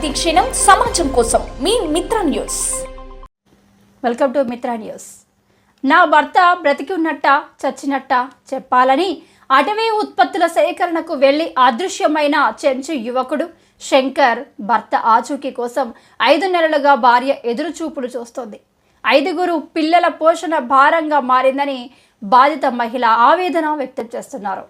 ప్రతిక్షణం సమాజం కోసం మీ Mitra news. Welcome to Mitra news. నా భర్త బ్రతికి ఉన్నట్ట చచ్చినట్ట చెప్పాలని అటవీ ఉత్పత్తుల సేకరణకు వెళ్ళి అదృశ్యమైన చెంచు యువకుడు శంకర్ భర్త ఆచూకీ కోసం ఐదు నెలలుగా భార్య ఎదురుచూపులు చూస్తోంది. ఐదుగురు పిల్లల పోషణ భారంగా మారిందని బాధిత మహిళ ఆవేదన వ్యక్తం చేస్తున్నారు.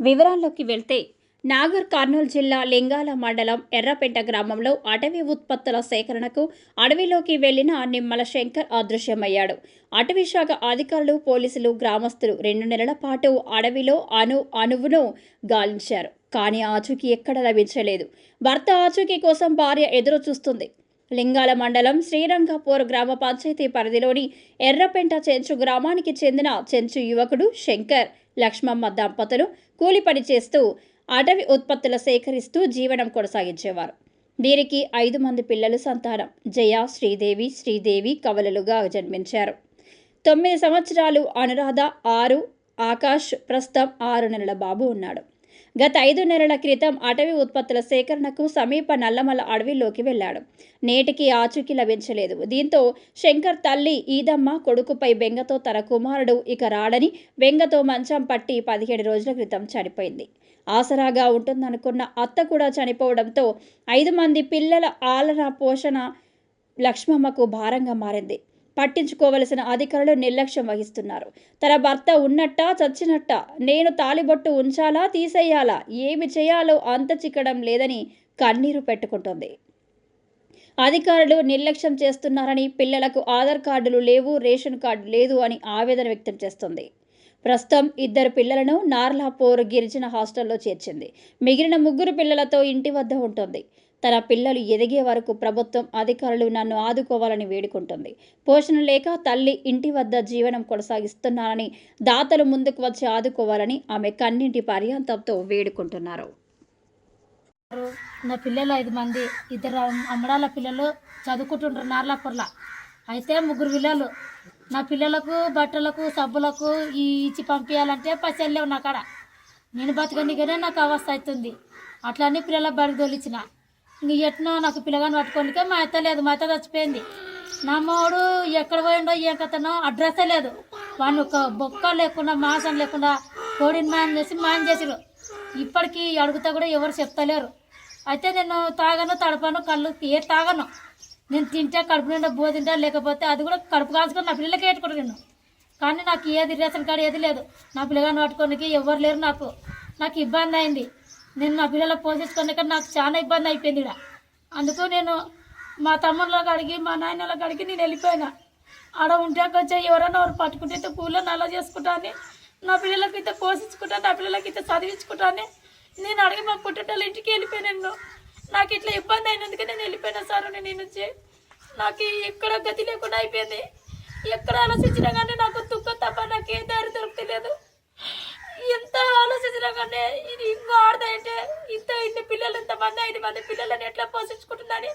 వివరాల్లోకి వెళ్తే నాగర్ కర్నూలు జిల్లా లింగాల మండలం ఎర్రపేట గ్రామంలో అటవీ ఉత్పత్తుల సేకరణకు అడవిలోకి వెళ్ళిన నిమ్మల శంకర్ అదృశ్యమయ్యాడు. అటవీ శాఖ అధికారులు పోలీసులు గ్రామస్తులు రెండు నెలల పాటు అడవిలో అను అణువును గాలించారు. కానీ ఆచూకీ ఎక్కడ లభించలేదు. భర్త ఆచూకీ కోసం భార్య ఎదురు చూస్తుంది లింగాల మండలం శ్రీరంగపూర్ గ్రామ పంచాయతీ పరిధిలోని ఎర్రపెంట చెంచు గ్రామానికి చెందిన చెంచు యువకుడు శంకర్ లక్ష్మమ్మ దంపతులు కూలిపని చేస్తూ అటవీ ఉత్పత్తుల సేకరిస్తూ జీవనం కొనసాగించేవారు. వీరికి ఐదు మంది పిల్లలు సంతానం. జయ శ్రీదేవి శ్రీదేవి కవలలుగా జన్మించారు. తొమ్మిది సంవత్సరాలు అనురాధ ఆరు ఆకాష్ ప్రస్తుతం ఆరు నెలల బాబు ఉన్నాడు. గత ఐదు నెలల క్రితం అటవీ ఉత్పత్తుల సేకరణకు సమీప నల్లమల అడవిలోకి వెళ్ళాడు. నేటికి ఆచూకీ లభించలేదు. దీంతో శంకర్ తల్లి ఈదమ్మ కొడుకుపై బెంగతో తన కుమారుడు ఇక రాడని బెంగతో మంచం పట్టి పదిహేడు రోజుల క్రితం చనిపోయింది. ఆసరాగా ఉంటుందనుకున్న అత్త కూడా చనిపోవడంతో ఐదు మంది పిల్లల ఆలన పోషణ లక్ష్మమ్మకు భారంగా మారింది. పట్టించుకోవలసిన అధికారులు నిర్లక్ష్యం వహిస్తున్నారు. తన భర్త ఉన్నట్ట చచ్చినట్ట? నేను తాలిబొట్టు ఉంచాలా తీసేయాలా? ఏమి చేయాలో అంత చిక్కడం లేదని కన్నీరు పెట్టుకుంటుంది. అధికారులు నిర్లక్ష్యం చేస్తున్నారని పిల్లలకు ఆధార్ కార్డులు లేవు రేషన్ కార్డు లేదు అని ఆవేదన వ్యక్తం చేస్తుంది. ప్రస్తుతం ఇద్దరు పిల్లలను నార్లాపూర్ గిరిజన హాస్టల్లో చేర్చింది. మిగిలిన ముగ్గురు పిల్లలతో ఇంటి వద్ద ఉంటుంది. తన పిల్లలు ఎదిగే వరకు ప్రభుత్వం అధికారులు నన్ను ఆదుకోవాలని వేడుకుంటుంది. పోషణ లేక తల్లి ఇంటి వద్ద జీవనం కొనసాగిస్తున్నారని దాతలు ముందుకు వచ్చి ఆదుకోవాలని ఆమె కన్నింటి పర్యాంతంతో వేడుకుంటున్నారు. నా పిల్లలు ఐదు మంది. ఇద్దరు అమ్మడాల పిల్లలు చదువుకుంటుంటారు నార్లాపూర్లో. అయితే ముగ్గురు పిల్లలు నా పిల్లలకు బట్టలకు సబ్బులకు ఈ ఇచ్చి పంపించాలంటే పైసలు లేవు నా కాడ. నేను బతకనికనే నాకు అవస్థ అవుతుంది అట్లనే పిల్లల బడికి తోలిచ్చిన. ఇంక ఎట్నో నాకు పిల్లగాని పట్టుకోనికే మా అత్త లేదు మా అత్త చచ్చిపోయింది. నా అమ్మవాడు ఎక్కడ పోయిండో ఏం కథనో అడ్రస్సే లేదు. వాడిని ఒక బొక్క లేకుండా మాసం లేకుండా కోడిని మాయం చేసి మాయం చేసిరు ఇప్పటికీ అడుగుతా కూడా ఎవరు చెప్తలేరు. అయితే నేను తాగను తడపను కళ్ళు ఏ తాగను. నేను తింటే కడుపు నిండా బో తింటా లేకపోతే అది కూడా కడుపు కాల్చుకొని నా పిల్లలకి ఏట్టుకుంటా నేను. కానీ నాకు ఏది రేషన్ కార్డు ఏది లేదు. నా పిల్లగాని పట్టుకోనికి ఎవరు లేరు నాకు. నాకు ఇబ్బంది అయింది. నేను నా పిల్లలకు పోషించుకోనిక నాకు చాలా ఇబ్బంది అయిపోయింది ఇక్కడ అందుకు నేను మా తమ్ముళ్ళకి అడిగి మా నాయనలకు అడిగి నేను వెళ్ళిపోయినా. ఆడ ఉంటే కొంచెం ఎవరైనా ఎవరు పట్టుకుంటే కూలో నల్ల చేసుకుంటాను నా పిల్లలకి అయితే పోషించుకుంటాను నా పిల్లలకి అయితే చదివించుకుంటాను నేను అడిగి మా పుట్టేటోళ్ళ ఇంటికి వెళ్ళిపోయాను నాకు ఇట్లా ఇబ్బంది అయినందుకే నేను వెళ్ళిపోయినా సార్ నేను నుంచి నాకు ఎక్కడ గతి లేకుండా అయిపోయింది. ఎక్కడ ఆలోచించినా కానీ నాకు దుఃఖం తప్ప నాకు ఏ దారి దొరకలేదు ఎంత ఆలోచించినా కానీ ఇది ఇంకో ఆడదంటే ఇంత ఇన్ని పిల్లలు ఇంతమంది ఐదు మంది పిల్లలని ఎట్లా పోషించుకుంటుందని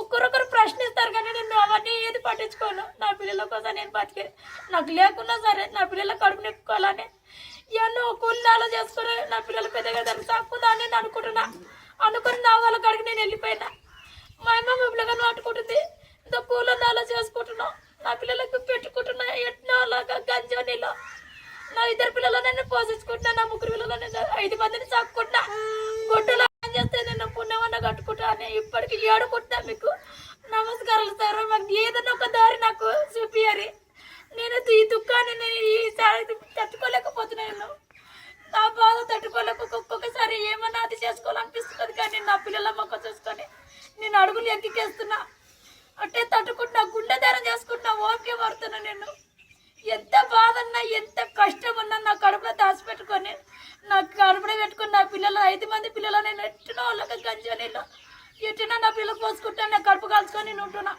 ఒక్కరొకరు ప్రశ్నిస్తారు కానీ నేను అవన్నీ ఏది పట్టించుకోను. నా పిల్లల కోసం నేను బతికే నాకు లేకున్నా సరే నా పిల్లల కడుపు నింపుకోవాలని ఎన్నో కూలాలు చేసుకుని నా పిల్లలు పెద్దగా దాన్ని సాకుందని నేను అనుకుంటున్నా. అనుకుని నా వాళ్ళ కాడికి నేను వెళ్ళిపోయినా. మా అమ్మ మా పిల్లగాను పట్టుకుంటుంది ఇంత కూలన్నాలో చేసుకుంటున్నాం నా పిల్లలకు పెట్టుకుంటున్నా. ఎట్నో అలాగా గంజోనిలో నా ఇద్దరు పిల్లలను నేను పోషించుకుంటున్నా. నా ముగ్గురు పిల్లలను ఐదు మందిని సాక్కుంటున్నా. గుడ్డలు చేస్తే నేను పుణ్యమన్న కట్టుకుంటా అని ఇప్పటికి ఏడుకుంటున్నా మీకు. నమస్కారాలు సార్. మాకు ఏదైనా ఒక దారి నాకు చూపియాలి. నేను ఈ దుఃఖాన్ని నేను ఈసారి తట్టుకోలేకపోతున్నాను. నా బాధ తట్టుకోలేక ఒక్కొక్కసారి ఏమన్నా అది చేసుకోవాలనిపిస్తుంది కానీ నా పిల్లల మొక్క చూసుకొని నేను ఎక్కికేస్తున్నా అంటే తట్టుకుంటున్నా గుండె ధైర్యం చేసుకుంటున్నా ఓకే పడుతున్నా నేను. ఎంత బాధ అన్నా ఎంత కష్టం ఉన్నా నా కడుపులో దాచిపెట్టుకొని నా కడుపులో పెట్టుకుని నా పిల్లలు ఐదు మంది పిల్లలు నేను ఎట్టునో వాళ్ళకి గంజనీళ్ళు ఎట్టినా నా పిల్లలు పోసుకుంటా నా కడుపు కాల్చుకొని నేను ఉంటున్నా.